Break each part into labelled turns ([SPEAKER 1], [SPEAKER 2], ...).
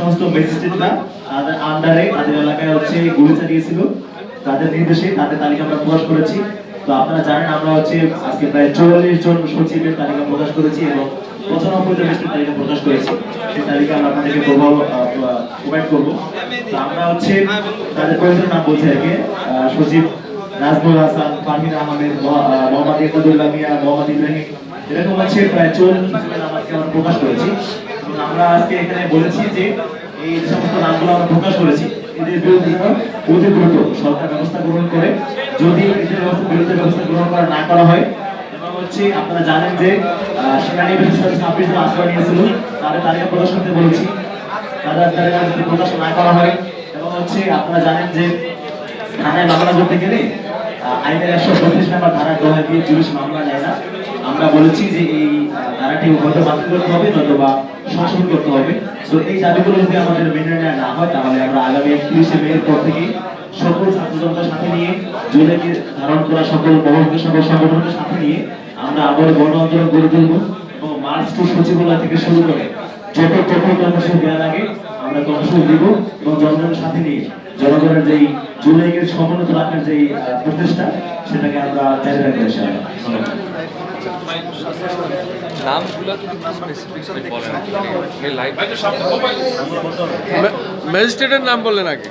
[SPEAKER 1] সমস্ত ম্যাজিস্ট্রেটরা তাদের আন্ডারে তাদের এলাকায় হচ্ছে গুলি চালিয়েছিল। তাদের নির্দেশে তাদের তালিকা আমরা প্রকাশ করেছি। তো আপনারা জানেন, আমরা হচ্ছে আজকে প্রায় চুয়াল্লিশ জন সচিবের তালিকা প্রকাশ করেছি এবং পঁচানব্বই জন ব্যক্তির তালিকা প্রকাশ করেছি। সেই তালিকা আমরা আপনাদেরকে প্রোভাইড করব। তো আমরা হচ্ছে তাদের কয়েকজন নাম বলছি আর কি। সচিব নাজমুল হাসান ফাহির আহমেদ, মহ- মোহাম্মদ ইকবাদুল্লাহ মিয়া মোহাম্মদ ইব্রাহিম। এরকম হচ্ছে প্রায় চল্লিশ জনের নাম আজকে আমরা প্রকাশ করেছি। আমরা আজকে এখানে বলেছি যে এই সমস্ত নামগুলো আমরা প্রকাশ করেছি, এদের বিরুদ্ধে অতি দ্রুত সরকার ব্যবস্থা গ্রহণ করে, যদি এদের বিরুদ্ধে ব্যবস্থা গ্রহণ করা না করা হয় এবং আপনারা জানেন যে ছাব্বিশ তাদের বলেছি। যদি না করা হয় এবং হচ্ছে আপনারা জানেন যে গেলে আইনের ধারা দিয়ে মামলা না। আমরা বলেছি যে এই ধারাটি হবে নয়তো সংশোধন করতে হবে তো এই দাবিগুলো যদি আমাদের মেনে নেওয়া না হয়, তাহলে আমরা আগামী একত্রিশে মেয়ের পর থেকে সকল ছাত্র জনতার সাথে নিয়ে জুলেকে ধারণ করা সকল বহরকে সকল সংগঠনকে সাথে নিয়ে আমরা আবার গণ আন্দোলন গড়ে তুলবো এবং মার্চ টু সচিবালয় থেকে শুরু করে যত কঠোর কর্মসূচি দেওয়া লাগে আমরা কর্মসূচি দিব এবং জনগণের সাথে নিয়ে, জনগণের যেই জুলাইকে সমুন্নত রাখার যেই প্রচেষ্টা, সেটাকে আমরা জারি রাখব।
[SPEAKER 2] নামগুলো লাইভ
[SPEAKER 3] ম্যাজিস্ট্রেটের নাম বললেন আগে।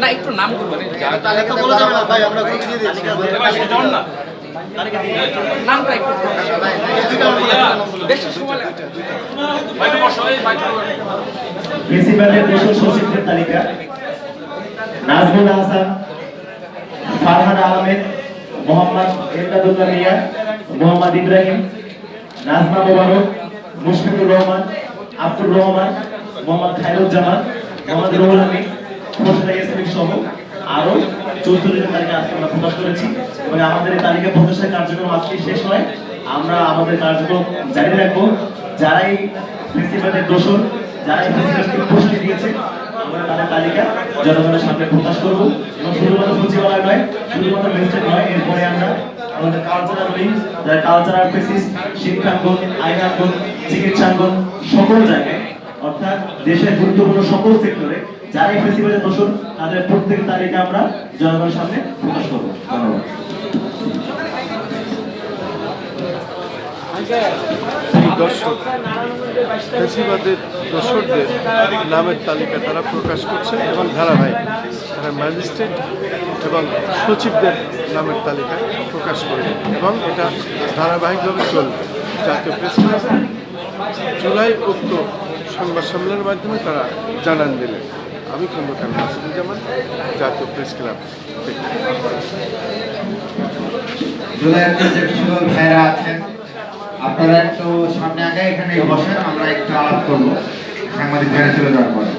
[SPEAKER 2] না একটু নাম মানে যা- নামটা একটু বেশি সময়
[SPEAKER 1] প্রিন্সিপালের দেশ সচিবদের তালিকা। নাজমুল হাসান ফারহান আহমেদ মোহাম্মদ এমদাদুল্লাহ মিয়া মোহাম্মদ ইব্রাহিম, নাজমা মোবারক, মুশফিকুর রহমান, আব্দুর রহমান, মোহাম্মদ খায়রুজ্জামান, মোহাম্মদ রুহুল আমিন হোসেন ইয়াসমিন সহ আরও জনের তালিকা আজকে আমরা প্রকাশ করেছি। এবং আমাদের এই তালিকা প্রকাশের কার্যক্রম আজকে শেষ হয়। আমরা আমাদের কার্যক্রম জারি রাখব। যারাই প্রিন্সিপালের দোষর, যারা এই প্রিন্সিপালকে উপস্থিত দিয়েছে, আমরা তাদের তালিকা জনগণের সামনে প্রকাশ করব। এবং শুধুমাত্র সচিবালয় নয়, শুধুমাত্র ম্যাজিস্ট্রেট নয়, এরপরে আমরা আমাদের কালচারাল উইং যারা কালচারাল প্রেসিস শিক্ষাঙ্গন, আইনাঙ্গন, চিকিৎসাঙ্গন, সকল জায়গায়, অর্থাৎ দেশের গুরুত্বপূর্ণ সকল সেক্টরে যারা এই ফেস্টিভ্যালের দোষর তাদের প্রত্যেক তালিকা আমরা জনগণের সামনে প্রকাশ করব। ধন্যবাদ।
[SPEAKER 3] দর্শক, ফেসিবাদের দর্শকদের নামের তালিকা তারা প্রকাশ করছে এবং ধারাবাহিক, তারা ম্যাজিস্ট্রেট এবং সচিবদের নামের তালিকা প্রকাশ করবে এবং এটা ধারাবাহিকভাবে চলবে। জাতীয় প্রেস ক্লাব জুলাই উক্ত সংবাদ সম্মেলনের মাধ্যমে তারা জানান দিলেন। আমি খন্দকার মাসুদুজ্জামান জাতীয় প্রেস ক্লাব
[SPEAKER 4] আপনারা একটু সামনে আগে এখানে বসেন, আমরা একটু আলাপ করব। সাংবাদিক ভাইরা চলে যাওয়ার পরে।